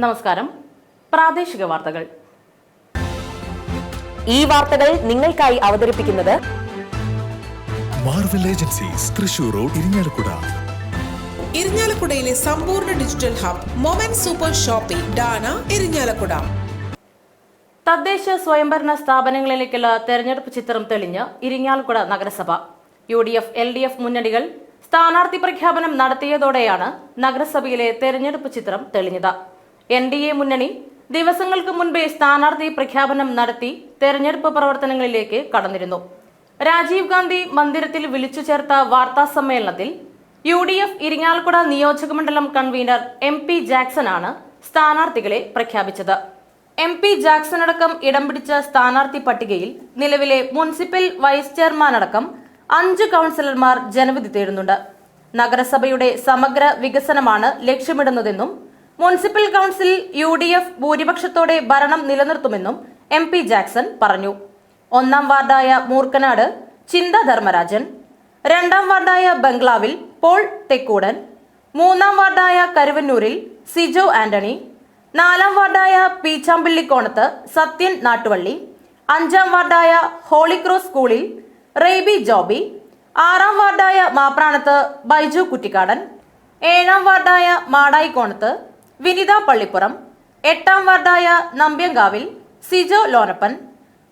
നമസ്കാരം. പ്രാദേശിക വാർത്തകൾ. ഈ വാർത്തകൾ നിങ്ങൾക്കായി അവതരിപ്പിക്കുന്നത് Marvel agencies Thrissur road Irinjalakuda ഇരിഞ്ഞാലക്കുടയിലെ സമ്പൂർണ digital hub moment super shopping Dana Irinjalakuda തദ്ദേശ സ്വയംഭരണ സ്ഥാപനങ്ങളിലേക്കുള്ള തെരഞ്ഞെടുപ്പ് ചിത്രം തെളിഞ്ഞ് ഇരിങ്ങാലക്കുട നഗരസഭ. U D F L D F മുന്നണികൾ സ്ഥാനാർത്ഥി പ്രഖ്യാപനം നടത്തിയതോടെയാണ് നഗരസഭയിലെ തെരഞ്ഞെടുപ്പ് ചിത്രം തെളിഞ്ഞത്. എൻ ഡി എ മുന്നണി ദിവസങ്ങൾക്ക് മുൻപേ സ്ഥാനാർത്ഥി പ്രഖ്യാപനം നടത്തി തെരഞ്ഞെടുപ്പ് പ്രവർത്തനങ്ങളിലേക്ക് കടന്നിരുന്നു. രാജീവ് ഗാന്ധി മന്ദിരത്തിൽ വിളിച്ചു ചേർത്ത വാർത്താ സമ്മേളനത്തിൽ യു ഡി എഫ് ഇരിങ്ങാലക്കുട നിയോജകമണ്ഡലം കൺവീനർ എം പി ആണ് സ്ഥാനാർത്ഥികളെ പ്രഖ്യാപിച്ചത്. എം പി ജാക്സൺ അടക്കം ഇടം പിടിച്ച സ്ഥാനാർത്ഥി പട്ടികയിൽ നിലവിലെ മുനിസിപ്പൽ വൈസ് ചെയർമാൻ അടക്കം അഞ്ച് കൗൺസിലർമാർ ജനവിധി തേടുന്നുണ്ട്. നഗരസഭയുടെ സമഗ്ര വികസനമാണ് ലക്ഷ്യമിടുന്നതെന്നും municipal council U D F ഭൂരിപക്ഷത്തോടെ ഭരണം നിലനിർത്തുമെന്നും എം പി ജാക്സൺ പറഞ്ഞു. ഒന്നാം വാർഡായ മൂർക്കനാട് ചിന്ത ധർമ്മരാജൻ രണ്ടാം വാർഡായ ബംഗ്ലാവിൽ പോൾ തെക്കൂടൻ മൂന്നാം വാർഡായ കരുവന്നൂരിൽ സിജോ ആന്റണി നാലാം വാർഡായ പീച്ചാമ്പിള്ളിക്കോണത്ത് സത്യൻ നാട്ടുവള്ളി അഞ്ചാം വാർഡായ ഹോളിക്രോസ് സ്കൂളിൽ റെയ്ബി ജോബി ആറാം വാർഡായ മാപ്രാണത്ത് ബൈജു കുറ്റിക്കാടൻ ഏഴാം വാർഡായ മാടായിക്കോണത്ത് വിനിത പള്ളിപ്പുറം. എട്ടാം വാർഡായ നമ്പ്യങ്കാവിൽ സിജോ ലോനപ്പൻ.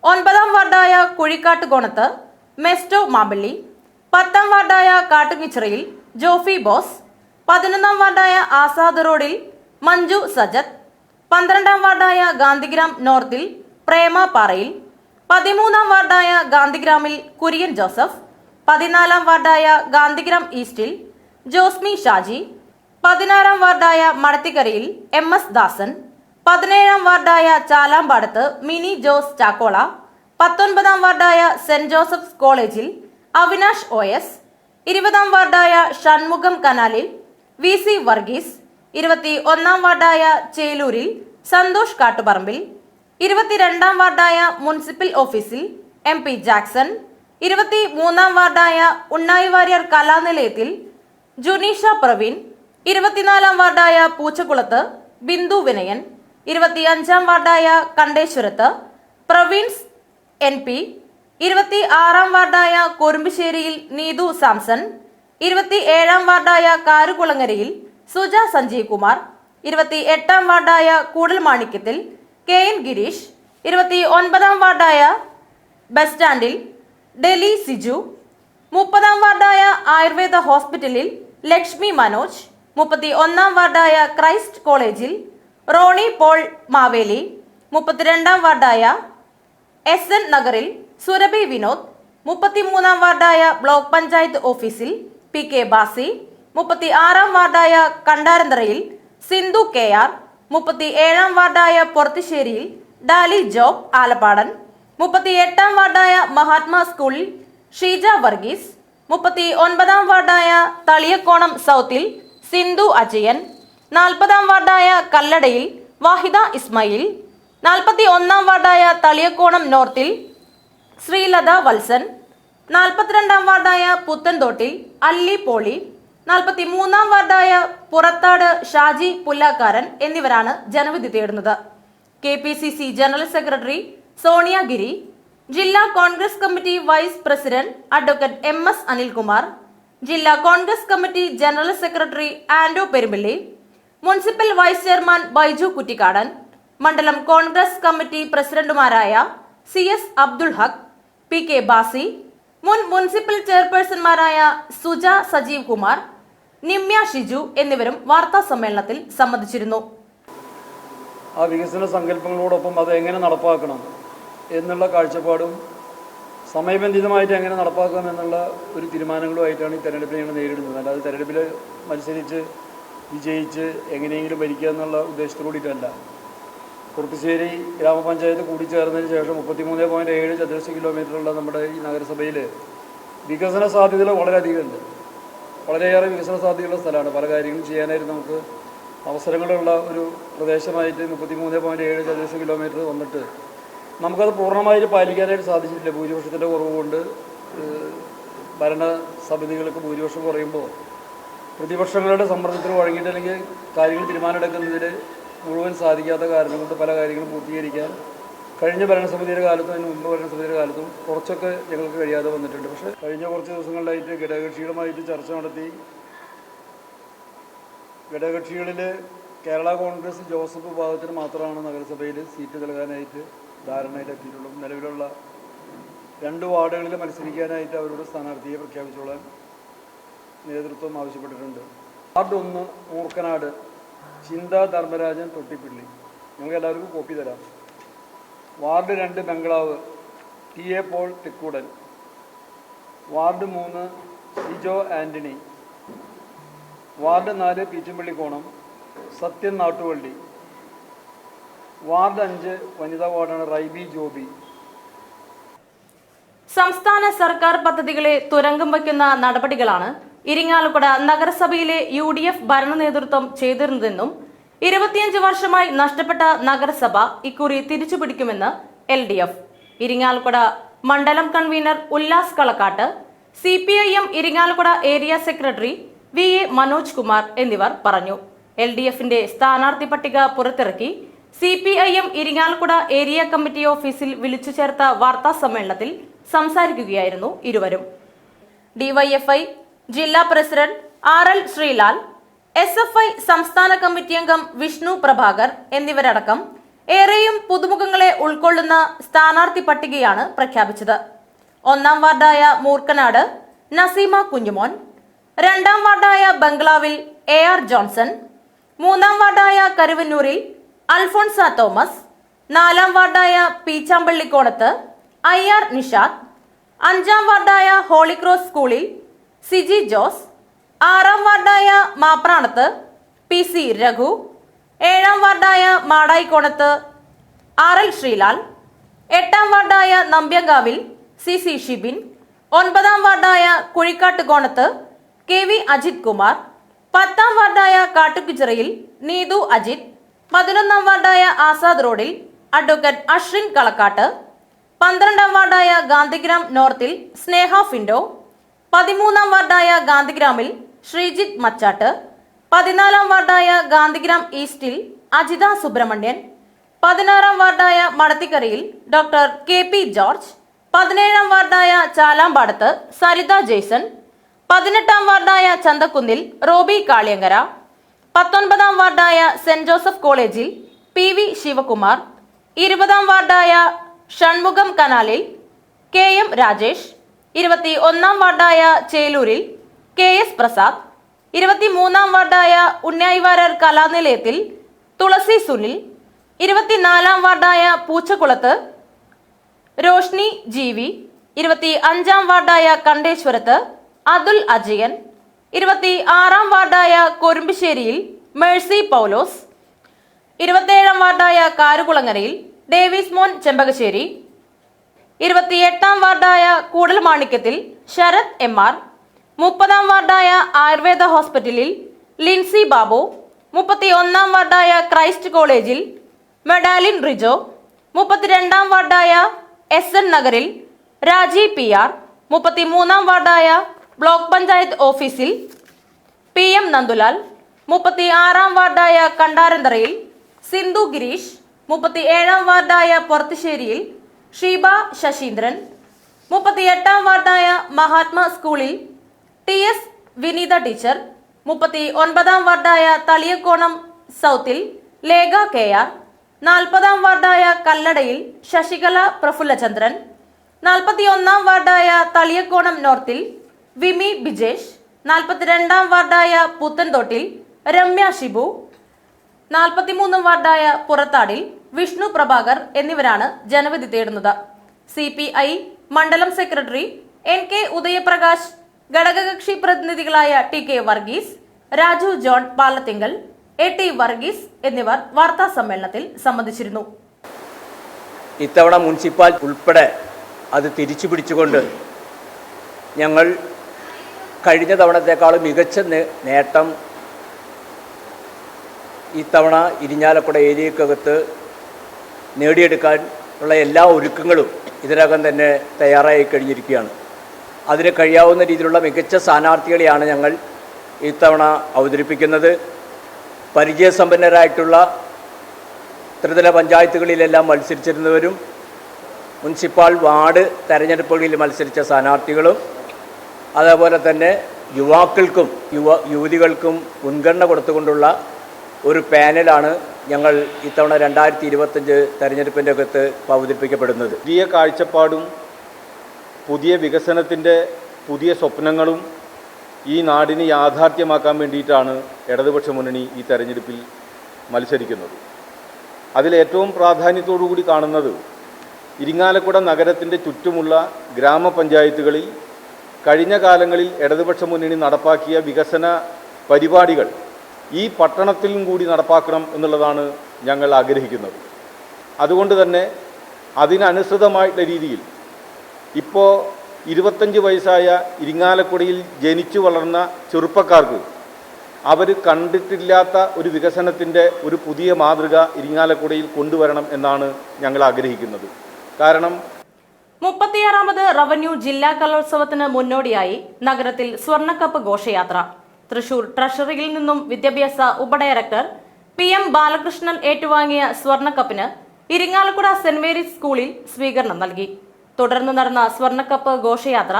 ഒൻപതാം വാർഡായ കുഴിക്കാട്ടുകോണത്ത് മെസ്റ്റോ മാമ്പള്ളി. പത്താം വാർഡായ കാട്ടുകിച്ചിറയിൽ ജോഫി ബോസ്. പതിനൊന്നാം വാർഡായ ആസാദ് റോഡിൽ മഞ്ജു സജത്. പന്ത്രണ്ടാം വാർഡായ ഗാന്ധിഗ്രാം നോർത്തിൽ പ്രേമ പാറയിൽ. പതിമൂന്നാം വാർഡായ ഗാന്ധിഗ്രാമിൽ കുര്യൻ ജോസഫ്. പതിനാലാം വാർഡായ ഗാന്ധിഗ്രാം ഈസ്റ്റിൽ ജോസ്മി ഷാജി. പതിനാറാം വാർഡായ മടത്തിക്കരയിൽ എം എസ് ദാസൻ പതിനേഴാം വാർഡായ ചാലാമ്പാടത്ത് മിനി ജോസ് ചാക്കോള പത്തൊൻപതാം വാർഡായ സെന്റ് ജോസഫ്സ് കോളേജിൽ അവിനാഷ് ഒ എസ് ഇരുപതാം വാർഡായ ഷൺമുഖം കനാലിൽ വി സി വർഗീസ് ഇരുപത്തി ഒന്നാം വാർഡായ ചേലൂരിൽ സന്തോഷ് കാട്ടുപറമ്പിൽ ഇരുപത്തിരണ്ടാം വാർഡായ മുനിസിപ്പൽ ഓഫീസിൽ എം പി ജാക്സൺ ഇരുപത്തി മൂന്നാം വാർഡായ ഉണ്ണായി വാര്യർ കലാനിലയത്തിൽ ജുനീഷ പ്രവീൺ ഇരുപത്തിനാലാം വാർഡായ പൂച്ചക്കുളത്ത് ബിന്ദു വിനയൻ ഇരുപത്തിയഞ്ചാം വാർഡായ കണ്ടേശ്വരത്ത് പ്രവീൺസ് എൻ പി ഇരുപത്തി ആറാം വാർഡായ കൊരുമ്പശ്ശേരിയിൽ നീതു സാംസൺ ഇരുപത്തി ഏഴാം വാർഡായ കാരുകുളങ്ങരയിൽ സുജ സഞ്ജീവ് കുമാർ ഇരുപത്തി എട്ടാം വാർഡായ കൂടൽമാണിക്യത്തിൽ കെ എൻ ഗിരീഷ് ഇരുപത്തി ഒൻപതാം വാർഡായ ബസ് സ്റ്റാൻഡിൽ ഡെലി സിജു മുപ്പതാം വാർഡായ ആയുർവേദ ഹോസ്പിറ്റലിൽ ലക്ഷ്മി മനോജ് മുപ്പത്തി ഒന്നാം വാർഡായ ക്രൈസ്റ്റ് കോളേജിൽ റോണി പോൾ മാവേലി മുപ്പത്തിരണ്ടാം വാർഡായ എസ് എൻ നഗറിൽ സുരഭി വിനോദ് മുപ്പത്തിമൂന്നാം വാർഡായ ബ്ലോക്ക് പഞ്ചായത്ത് ഓഫീസിൽ പി കെ ബാസി മുപ്പത്തി ആറാം വാർഡായ കണ്ടാരന്തറയിൽ സിന്ധു കെ ആർ മുപ്പത്തി ഏഴാം വാർഡായ പൊറത്തിശ്ശേരിയിൽ ഡാലി ജോബ് ആലപ്പാടൻ മുപ്പത്തി എട്ടാം വാർഡായ മഹാത്മാ സ്കൂളിൽ ഷീജ വർഗീസ് മുപ്പത്തി ഒൻപതാം വാർഡായ തളിയക്കോണം സൗത്തിൽ സിന്ധു അജയൻ നാൽപ്പതാം വാർഡായ കല്ലടയിൽ വാഹിദ ഇസ്മയിൽ നാൽപ്പത്തി ഒന്നാം വാർഡായ തളിയക്കോണം നോർത്തിൽ ശ്രീലത വത്സൻ നാൽപ്പത്തിരണ്ടാം വാർഡായ പുത്തൻതോട്ടിൽ അല്ലി പോളി നാൽപ്പത്തി മൂന്നാം വാർഡായ പുറത്താട് ഷാജി പുല്ലാക്കാരൻ എന്നിവരാണ് ജനവിധി തേടുന്നത്. K P C C general secretary Sonia Giri ജില്ലാ Congress committee vice president advocate M S Anilkumar ജില്ലാ Congress committee general secretary Ando Perumpilly municipal vice chairman Baiju Kuttikkadan മണ്ഡലം കോൺഗ്രസ് കമ്മിറ്റി പ്രസിഡന്റുമാരായ C S Abdul Haq P K Basi മുൻ municipal ചെയർപേഴ്സൺമാരായ സുജ സജീവ് കുമാർ നിമ്യ ഷിജു എന്നിവരും വാർത്താ സമ്മേളനത്തിൽ സംബന്ധിച്ചിരുന്നു. ആ വികസന സങ്കല്പങ്ങളോടൊപ്പം അത് എങ്ങനെ നടപ്പാക്കണം എന്നുള്ള കാഴ്ചപ്പാടും സമയബന്ധിതമായിട്ട് എങ്ങനെ നടപ്പാക്കാം എന്നുള്ള ഒരു തീരുമാനങ്ങളുമായിട്ടാണ് ഈ തെരഞ്ഞെടുപ്പിനെ ഞങ്ങൾ നേരിടുന്നത്. അല്ലാതെ തെരഞ്ഞെടുപ്പിൽ മത്സരിച്ച് വിജയിച്ച് എങ്ങനെയെങ്കിലും ഭരിക്കുക എന്നുള്ള ഉദ്ദേശത്തോടുകൂടിയിട്ടല്ല കുറുപ്പശ്ശേരി ഗ്രാമപഞ്ചായത്ത് കൂടിച്ചേർന്നതിന് ശേഷം മുപ്പത്തിമൂന്ന് പോയിന്റ് ഏഴ് ചതുരശ്ര കിലോമീറ്ററുള്ള നമ്മുടെ ഈ നഗരസഭയിൽ വികസന സാധ്യതകൾ വളരെയധികം ഉണ്ട് വളരെയേറെ വികസന സാധ്യതയുള്ള സ്ഥലമാണ്. പല കാര്യങ്ങളും ചെയ്യാനായിട്ട് നമുക്ക് അവസരങ്ങളുള്ള ഒരു പ്രദേശമായിട്ട് മുപ്പത്തിമൂന്ന് പോയിന്റ് ഏഴ് ചതുരശ്ര കിലോമീറ്റർ വന്നിട്ട് നമുക്കത് പൂർണമായിട്ട് പാലിക്കാനായിട്ട് സാധിച്ചിട്ടില്ല. ഭൂരിപക്ഷത്തിന്റെ കുറവ് കൊണ്ട് ഭരണ സമിതികൾക്ക് ഭൂരിപക്ഷം കുറയുമ്പോൾ പ്രതിപക്ഷങ്ങളുടെ സമ്മർദ്ദത്തിന് വഴങ്ങിയിട്ട് അല്ലെങ്കിൽ കാര്യങ്ങൾ തീരുമാനമെടുക്കുന്നതിൽ മുഴുവൻ സാധിക്കാത്ത കാരണം കൊണ്ട് പല കാര്യങ്ങളും പൂർത്തീകരിക്കാൻ കഴിഞ്ഞ ഭരണസമിതിയുടെ കാലത്തും അതിന് മുമ്പ് ഭരണസമിതിയുടെ കാലത്തും കുറച്ചൊക്കെ ഞങ്ങൾക്ക് കഴിയാതെ വന്നിട്ടുണ്ട്. പക്ഷേ കഴിഞ്ഞ കുറച്ച് ദിവസങ്ങളിലായിട്ട് ഘടകകക്ഷികളുമായിട്ട് ചർച്ച നടത്തി. ഘടകകക്ഷികളിൽ കേരള കോൺഗ്രസ് ജോസഫ് വിഭാഗത്തിന് മാത്രമാണ് നഗരസഭയിൽ സീറ്റ് നൽകാനായിട്ട് ധാരണയിൽ എത്തിയിട്ടുള്ളൂ. നിലവിലുള്ള രണ്ട് വാർഡുകളിൽ മത്സരിക്കാനായിട്ട് അവരുടെ സ്ഥാനാർത്ഥിയെ പ്രഖ്യാപിച്ചോളാൻ നേതൃത്വം ആവശ്യപ്പെട്ടിട്ടുണ്ട്. വാർഡ് ഒന്ന് മൂർക്കനാട് ചിന്ത ധർമ്മരാജൻ തൊട്ടിപ്പിള്ളി. ഞങ്ങൾക്ക് എല്ലാവർക്കും കോപ്പി തരാം. വാർഡ് രണ്ട് ബംഗ്ലാവ് T A Paul Thekkudan. Ward മൂന്ന് സിജോ ആന്റണി വാർഡ് നാല് പീച്ചുംപള്ളിക്കോണം സത്യൻ നാട്ടുവള്ളി. വാർഡ് അഞ്ച് വനിതാ വാർഡാണ് റൈബി ജോബി. സംസ്ഥാന സർക്കാർ പദ്ധതികളെ തുരങ്കം വയ്ക്കുന്ന നടപടികളാണ് ഇരിങ്ങാലക്കുട നഗരസഭയിലെ യു ഡി എഫ് ഭരണ നേതൃത്വം ചെയ്തിരുന്നതെന്നും ഇരുപത്തിയഞ്ച് വർഷമായി നഷ്ടപ്പെട്ട നഗരസഭ ഇക്കുറി തിരിച്ചുപിടിക്കുമെന്ന് എൽ ഡി എഫ് ഇരിങ്ങാലക്കുട മണ്ഡലം convener Ullas Kalakkat C P I M Irinjalakuda area secretary V A Manoj Kumar എന്നിവർ പറഞ്ഞു. എൽ ഡി എഫിന്റെ സ്ഥാനാർത്ഥി പട്ടിക പുറത്തിറക്കി C P I M Irinjalakuda area committee ഓഫീസിൽ വിളിച്ചു ചേർത്ത വാർത്താ സമ്മേളനത്തിൽ സംസാരിക്കുകയായിരുന്നു ഇരുവരും. ഡിവൈഎഫ്ഐ ജില്ലാ president R L Sreelal S F I സംസ്ഥാന കമ്മിറ്റി അംഗം വിഷ്ണു പ്രഭാകർ എന്നിവരടക്കം ഏറെയും പുതുമുഖങ്ങളെ ഉൾക്കൊള്ളുന്ന സ്ഥാനാർത്ഥി പട്ടികയാണ് പ്രഖ്യാപിച്ചത്. ഒന്നാം വാർഡായ മൂർക്കനാട് നസീമ കുഞ്ഞുമോൻ രണ്ടാം വാർഡായ ബംഗ്ലാവിൽ എ ആർ ജോൺസൺ മൂന്നാം വാർഡായ കരുവന്നൂരിൽ അൽഫോൺസ തോമസ് നാലാം വാർഡായ പീച്ചാമ്പള്ളിക്കോണത്ത് ഐ ആർ നിഷാദ് അഞ്ചാം വാർഡായ ഹോളിക്രോസ് സ്കൂളിൽ സിജി ജോസ് ആറാം വാർഡായ മാപ്രാണത്ത് പി സി രഘു ഏഴാം വാർഡായ മാടായിക്കോണത്ത് ആർ എൽ ശ്രീലാൽ എട്ടാം വാർഡായ നമ്പ്യങ്കാവിൽ സി സി ഷിബിൻ ഒൻപതാം വാർഡായ കുഴിക്കാട്ട് കോണത്ത് കെ വി അജിത് കുമാർ പത്താം വാർഡായ കാട്ടുകുചിറയിൽ നീതു അജിത് പതിനൊന്നാം വാർഡായ ആസാദ് റോഡിൽ അഡ്വക്കേറ്റ് അശ്വിൻ കളക്കാട്ട് പന്ത്രണ്ടാം വാർഡായ ഗാന്ധിഗ്രാം നോർത്തിൽ സ്നേഹ ഫിൻഡോ പതിമൂന്നാം വാർഡായ ഗാന്ധിഗ്രാമിൽ ശ്രീജിത്ത് മച്ചാട്ട് പതിനാലാം വാർഡായ ഗാന്ധിഗ്രാം ഈസ്റ്റിൽ അജിത സുബ്രഹ്മണ്യൻ പതിനാറാം വാർഡായ മടത്തിക്കരയിൽ ഡോക്ടർ കെ പി ജോർജ് പതിനേഴാം വാർഡായ ചാലാമ്പാടത്ത് സരിത ജേസൺ പതിനെട്ടാം വാർഡായ ചന്തക്കുന്നിൽ റോബി കാളിയങ്കര പത്തൊൻപതാം വാർഡായ സെന്റ് ജോസഫ് കോളേജിൽ പി വി ശിവകുമാർ ഇരുപതാം വാർഡായ ഷൺമുഖം കനാലിൽ കെ എം രാജേഷ് ഇരുപത്തി ഒന്നാം വാർഡായ ചേലൂരിൽ കെ എസ് പ്രസാദ് ഇരുപത്തിമൂന്നാം വാർഡായ ഉണ്ണായിവാരർ കലാനിലയത്തിൽ തുളസി സുനിൽ ഇരുപത്തിനാലാം വാർഡായ പൂച്ചക്കുളത്ത് രോഷ്നി ജി വി ഇരുപത്തി അഞ്ചാം വാർഡായ കണ്ടേശ്വരത്ത് അതുൽ അജയൻ ഇരുപത്തി ആറാം വാർഡായ കൊരുമ്പശ്ശേരിയിൽ മേഴ്സി പൗലോസ് ഇരുപത്തിയേഴാം വാർഡായ കാരുകുളങ്ങരയിൽ ഡേവിസ് മോൻ ചെമ്പകശ്ശേരി ഇരുപത്തിയെട്ടാം വാർഡായ കൂടൽമാണിക്യത്തിൽ ശരത് എം ആർ മുപ്പതാം വാർഡായ ആയുർവേദ ഹോസ്പിറ്റലിൽ ലിൻസി ബാബു മുപ്പത്തി ഒന്നാം വാർഡായ ക്രൈസ്റ്റ് കോളേജിൽ മെഡാലിൻ റിജോ മുപ്പത്തിരണ്ടാം വാർഡായ എസ് എൻ നഗറിൽ രാജി പി ആർ മുപ്പത്തിമൂന്നാം വാർഡായ ബ്ലോക്ക് പഞ്ചായത്ത് ഓഫീസിൽ പി എം നന്ദുലാൽ മുപ്പത്തി ആറാം വാർഡായ കണ്ടാരന്തറയിൽ സിന്ധു ഗിരീഷ് മുപ്പത്തി ഏഴാം വാർഡായ പുറത്തുശ്ശേരിയിൽ ഷീബ ശശീന്ദ്രൻ മുപ്പത്തി എട്ടാം വാർഡായ മഹാത്മാ സ്കൂളിൽ ടി എസ് വിനീത ടീച്ചർ മുപ്പത്തി ഒൻപതാം വാർഡായ തളിയക്കോണം സൗത്തിൽ ലേഖ കെ ആർ നാൽപ്പതാം വാർഡായ കല്ലടയിൽ ശശികല പ്രഫുല്ലചന്ദ്രൻ നാൽപ്പത്തി ഒന്നാം വാർഡായ തളിയക്കോണം നോർത്തിൽ വിമി ബിജേഷ്. നാൽപ്പത്തിരണ്ടാം വാർഡായ പുത്തൻതോട്ടിൽ രമ്യ ഷിബു. നാൽപ്പത്തിമൂന്നാം വാർഡായ പുറത്താടിൽ വിഷ്ണു പ്രഭാകർ എന്നിവരാണ് ജനവിധി തേടുന്നത്. സി പി ഐ മണ്ഡലം സെക്രട്ടറി എൻ കെ ഉദയപ്രകാശ് ഘടകകക്ഷി പ്രതിനിധികളായ T K Varghese Raju John Palathinkal A T Varghese എന്നിവർ വാർത്താ സമ്മേളനത്തിൽ സംബന്ധിച്ചിരുന്നു. ഇത്തവണ മുനിസിപ്പാൽ ഉൾപ്പെടെ അത് തിരിച്ചു പിടിച്ചുകൊണ്ട് ഞങ്ങൾ കഴിഞ്ഞ തവണത്തേക്കാളും മികച്ച നേട്ടം ഇത്തവണ ഇരിഞ്ഞാലക്കുട ഏരിയക്കകത്ത് നേടിയെടുക്കാൻ ഉള്ള എല്ലാ ഒരുക്കങ്ങളും ഇതിനകം തന്നെ തയ്യാറായി കഴിഞ്ഞിരിക്കുകയാണ്. അതിന് കഴിയാവുന്ന രീതിയിലുള്ള മികച്ച സ്ഥാനാർത്ഥികളെയാണ് ഞങ്ങൾ ഇത്തവണ അവതരിപ്പിക്കുന്നത്. പരിചയസമ്പന്നരായിട്ടുള്ള ത്രിതല പഞ്ചായത്തുകളിലെല്ലാം മത്സരിച്ചിരുന്നവരും മുനിസിപ്പാൾ വാർഡ് തെരഞ്ഞെടുപ്പുകളിൽ മത്സരിച്ച സ്ഥാനാർത്ഥികളും അതേപോലെ തന്നെ യുവാക്കൾക്കും യുവ യുവതികൾക്കും മുൻഗണന കൊടുത്തുകൊണ്ടുള്ള ഒരു പാനലാണ് ഞങ്ങൾ ഇത്തവണ രണ്ടായിരത്തി ഇരുപത്തഞ്ച് തെരഞ്ഞെടുപ്പിന്റെ അകത്ത് അവതരിപ്പിക്കപ്പെടുന്നത് പുതിയ കാഴ്ചപ്പാടും പുതിയ വികസനത്തിന്റെ പുതിയ സ്വപ്നങ്ങളും ഈ നാടിനെ യാഥാർത്ഥ്യമാക്കാൻ വേണ്ടിയിട്ടാണ് ഇടതുപക്ഷ മുന്നണി ഈ തെരഞ്ഞെടുപ്പിൽ മത്സരിക്കുന്നത്. അതിലേറ്റവും പ്രാധാന്യത്തോടു കൂടി കാണുന്നത് ഇരിങ്ങാലക്കുട നഗരത്തിന്റെ ചുറ്റുമുള്ള ഗ്രാമപഞ്ചായത്തുകളിൽ കഴിഞ്ഞ കാലങ്ങളിൽ ഇടതുപക്ഷ മുന്നണി നടപ്പാക്കിയ വികസന പരിപാടികൾ ഈ പട്ടണത്തിലും കൂടി നടപ്പാക്കണം എന്നുള്ളതാണ് ഞങ്ങൾ ആഗ്രഹിക്കുന്നത്. അതുകൊണ്ട് തന്നെ അതിനനുസൃതമായിട്ടുള്ള രീതിയിൽ ഇപ്പോൾ ഇരുപത്തഞ്ച് വയസ്സായ ഇരിങ്ങാലക്കുടയിൽ ജനിച്ചു വളർന്ന ചെറുപ്പക്കാർക്ക് അവർ കണ്ടിട്ടില്ലാത്ത ഒരു വികസനത്തിന്റെ ഒരു പുതിയ മാതൃക ഇരിങ്ങാലക്കുടയിൽ കൊണ്ടുവരണം എന്നാണ് ഞങ്ങൾ ആഗ്രഹിക്കുന്നത്. കാരണം മുപ്പത്തിയാറാമത് റവന്യൂ ജില്ലാ കലോത്സവത്തിന് മുന്നോടിയായി നഗരത്തിൽ സ്വർണക്കപ്പ് ഘോഷയാത്ര. തൃശൂർ ട്രഷറിയിൽ നിന്നും വിദ്യാഭ്യാസ ഉപഡയറക്ടർ പി എം ബാലകൃഷ്ണൻ ഏറ്റുവാങ്ങിയ സ്വർണക്കപ്പിന് ഇരിങ്ങാലക്കുട സെന്റ് മേരീസ് സ്കൂളിൽ സ്വീകരണം നൽകി. തുടർന്ന് നടന്ന സ്വർണക്കപ്പ് ഘോഷയാത്ര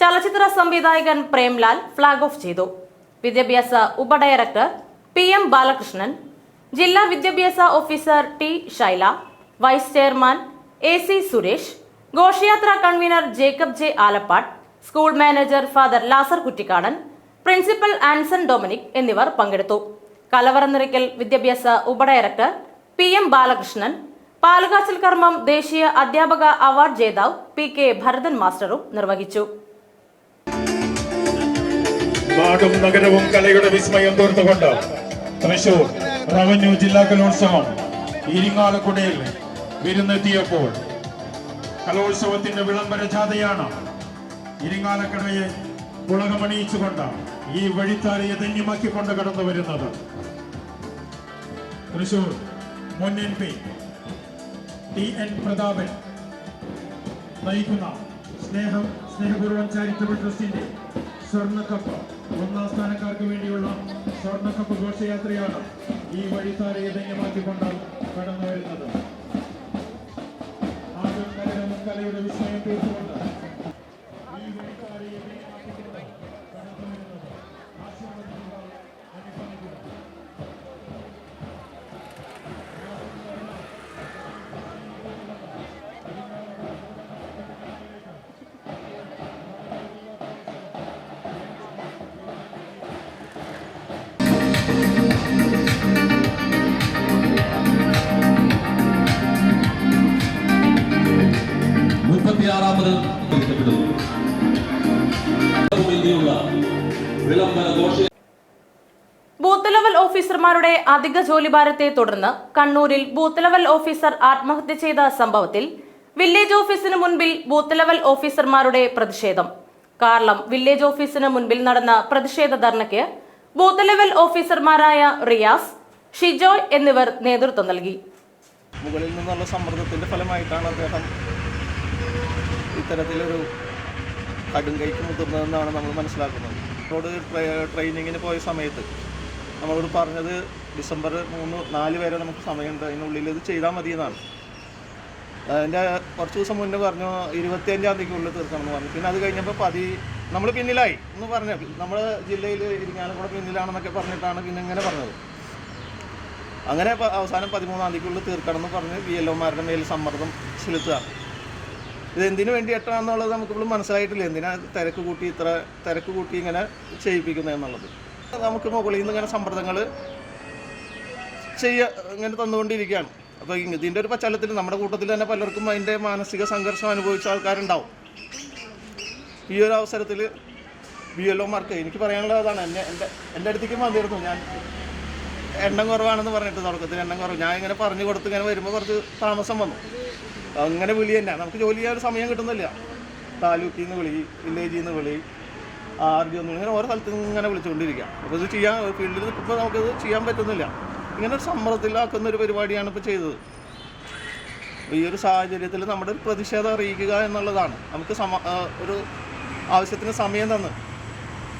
ചലച്ചിത്ര സംവിധായകൻ പ്രേംലാൽ ഫ്ളാഗ് ഓഫ് ചെയ്തു. വിദ്യാഭ്യാസ ഉപഡയറക്ടർ പി എം ബാലകൃഷ്ണൻ ജില്ലാ വിദ്യാഭ്യാസ officer T Shaila vice chairman A C Suresh ഘോഷയാത്ര convener Jacob J Alappad school manager father Lazar Kuttikkadan principal Anson Dominic എന്നിവർ പങ്കെടുത്തു. കലവറ നിറയ്ക്കൽ വിദ്യാഭ്യാസ ഉപഡയറക്ടർ പി എം ബാലകൃഷ്ണൻ പാലുകാച്ചൽ കർമ്മം ദേശീയ അധ്യാപക അവാർഡ് ജേതാവ് പി കെ ഭരതൻ മാസ്റ്ററും നിർവഹിച്ചു. നാടും നഗരവും കലയുടെ വിസ്മയം തോർത്തുകൊണ്ട് തൃശൂർ റവന്യൂ ജില്ലാ കലോത്സവം ഇരിങ്ങാലക്കുടയിൽ വിരുന്നെത്തിയപ്പോൾ കലോത്സവത്തിന്റെ വിളംബര ജാഥയാണ് ഇരിങ്ങാലക്കുടയെ പുളകമണിയിച്ചുകൊണ്ട് ഈ വഴിത്താരയെ ധന്യമാക്കിക്കൊണ്ട് കടന്നു വരുന്നത്. തൃശൂർ മുൻ M P T N Prathapan നയിക്കുന്ന സ്നേഹം സ്നേഹപൂർവം ചാരിറ്റബിൾ ട്രസ്റ്റിന്റെ സ്വർണക്കപ്പ് ഒന്നാം സ്ഥാനക്കാർക്ക് വേണ്ടിയുള്ള സ്വർണക്കപ്പ് ഘോഷയാത്രയാണ് ഈ വഴിത്താരയെ ധന്യമാക്കിക്കൊണ്ട് കടന്നു വരുന്നത്. നാടും നഗരവും കലയുടെ വിസ്മയം തീർത്തുകൊണ്ട് വിളംബര ഘോഷ ബൂത്ത് ലെവൽ ഓഫീസർമാരുടെ അധിക ജോലിഭാരത്തെ തുടർന്ന് കണ്ണൂരിൽ ബൂത്ത് ലെവൽ ഓഫീസർ ആത്മഹത്യ ചെയ്ത സംഭവത്തിൽ വില്ലേജ് ഓഫീസിന് മുൻപിൽ ബൂത്ത് ലെവൽ ഓഫീസർമാരുടെ പ്രതിഷേധം. കാർളം വില്ലേജ് ഓഫീസിന് മുൻപിൽ നടന്ന പ്രതിഷേധ ധർണയ്ക്ക് ബൂത്ത് ലെവൽ ഓഫീസർമാരായ റിയാസ് ഷിജോയ് എന്നിവർ നേതൃത്വം നൽകി. മുകളിൽ നിന്നുള്ള സമ്മർദ്ദത്തിന്റെ ഫലമായിട്ടാണ് അദ്ദേഹം ഇത്തരത്തിലൊരു കടുങ്കൈക്ക് മുതിർന്നതെന്നാണ് നമ്മൾ മനസ്സിലാക്കുന്നത്. റോഡ് ട്രെയിനിങ്ങിന് പോയ സമയത്ത് നമ്മളോട് പറഞ്ഞത് ഡിസംബർ മൂന്ന് നാല് വരെ നമുക്ക് സമയമുണ്ട്. അതിനുള്ളിൽ ഇത് ചെയ്താൽ മതി എന്നാണ്. അതിന്റെ കുറച്ച് ദിവസം മുന്നേ പറഞ്ഞു ഇരുപത്തിയഞ്ചാം തീയതിക്കുള്ളിൽ തീർക്കണം എന്ന് പറഞ്ഞു. പിന്നെ അത് കഴിഞ്ഞപ്പോൾ പതി നമ്മൾ പിന്നിലായി എന്ന് പറഞ്ഞു. നമ്മുടെ ജില്ലയിൽ ഇരിങ്ങാലക്കുട പിന്നിലാണെന്നൊക്കെ പറഞ്ഞിട്ടാണ് പിന്നെ ഇങ്ങനെ പറഞ്ഞത്. അങ്ങനെ അവസാനം പതിമൂന്നാം തീയതിക്കുള്ളിൽ തീർക്കണം എന്ന് പറഞ്ഞ് ബി എൽ ഒമാരുടെ മേൽ സമ്മർദ്ദം ചെലുത്തുകയാണ് ഇത് എന്തിനു വേണ്ടിയിട്ടാണെന്നുള്ളത് നമുക്കിപ്പോഴും മനസ്സിലായിട്ടില്ല. എന്തിനാ തിരക്ക് കൂട്ടി ഇത്ര തിരക്ക് കൂട്ടി ഇങ്ങനെ ചെയ്യിപ്പിക്കുന്നത് എന്നുള്ളത്. നമുക്ക് മുകളിൽ നിന്ന് ഇങ്ങനെ സമ്മർദ്ദങ്ങൾ ചെയ്യ ഇങ്ങനെ തന്നുകൊണ്ടിരിക്കുകയാണ്. അപ്പോൾ ഇതിന്റെ ഒരു പശ്ചാത്തലത്തിൽ നമ്മുടെ കൂട്ടത്തിൽ തന്നെ പലർക്കും അതിന്റെ മാനസിക സംഘർഷം അനുഭവിച്ച ആൾക്കാരുണ്ടാവും. ഈ ഒരു അവസരത്തിൽ ബി എൽ ഒമാർക്ക് എനിക്ക് പറയാനുള്ളത് അതാണ്. എന്നെ എന്റെ എന്റെ അടുത്തേക്ക് വന്നിരുന്നു ഞാൻ. എണ്ണം കുറവാണെന്ന് പറഞ്ഞിട്ട് തുടക്കത്തിൽ എണ്ണം കുറവ്. ഞാൻ ഇങ്ങനെ പറഞ്ഞു കൊടുത്ത് ഇങ്ങനെ വരുമ്പോൾ കുറച്ച് താമസം വന്നു. അങ്ങനെ വിളി തന്നെ. നമുക്ക് ജോലി ചെയ്യാൻ ഒരു സമയം കിട്ടുന്നില്ല. താലൂക്കിൽ നിന്ന് വിളി വില്ലേജിൽ നിന്ന് വിളി ആർ ഡി ഒന്നും ഇങ്ങനെ ഓരോ സ്ഥലത്ത് നിന്ന് ഇങ്ങനെ വിളിച്ചുകൊണ്ടിരിക്കുക അപ്പോൾ ഇത് ചെയ്യാൻ ഫീൽഡിൽ ഇപ്പോൾ നമുക്കിത് ചെയ്യാൻ പറ്റുന്നില്ല. ഇങ്ങനെ ഒരു സമ്മർദ്ദത്തിലാക്കുന്ന ഒരു പരിപാടിയാണ് ഇപ്പോൾ ചെയ്തത്. ഈ ഒരു സാഹചര്യത്തിൽ നമ്മുടെ പ്രതിഷേധം അറിയിക്കുക എന്നുള്ളതാണ്. നമുക്ക് സമ ഒരു ആവശ്യത്തിന് സമയം തന്ന്.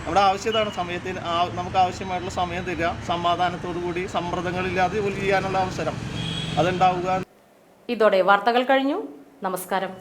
നമ്മുടെ ആവശ്യതാണ് സമയത്തിന് നമുക്ക് ആവശ്യമായിട്ടുള്ള സമയം തരിക സമാധാനത്തോടു കൂടി ജോലി ചെയ്യാനുള്ള അവസരം അതുണ്ടാവുക. ഇതോടെ വാർത്തകൾ കഴിഞ്ഞു. നമസ്കാരം.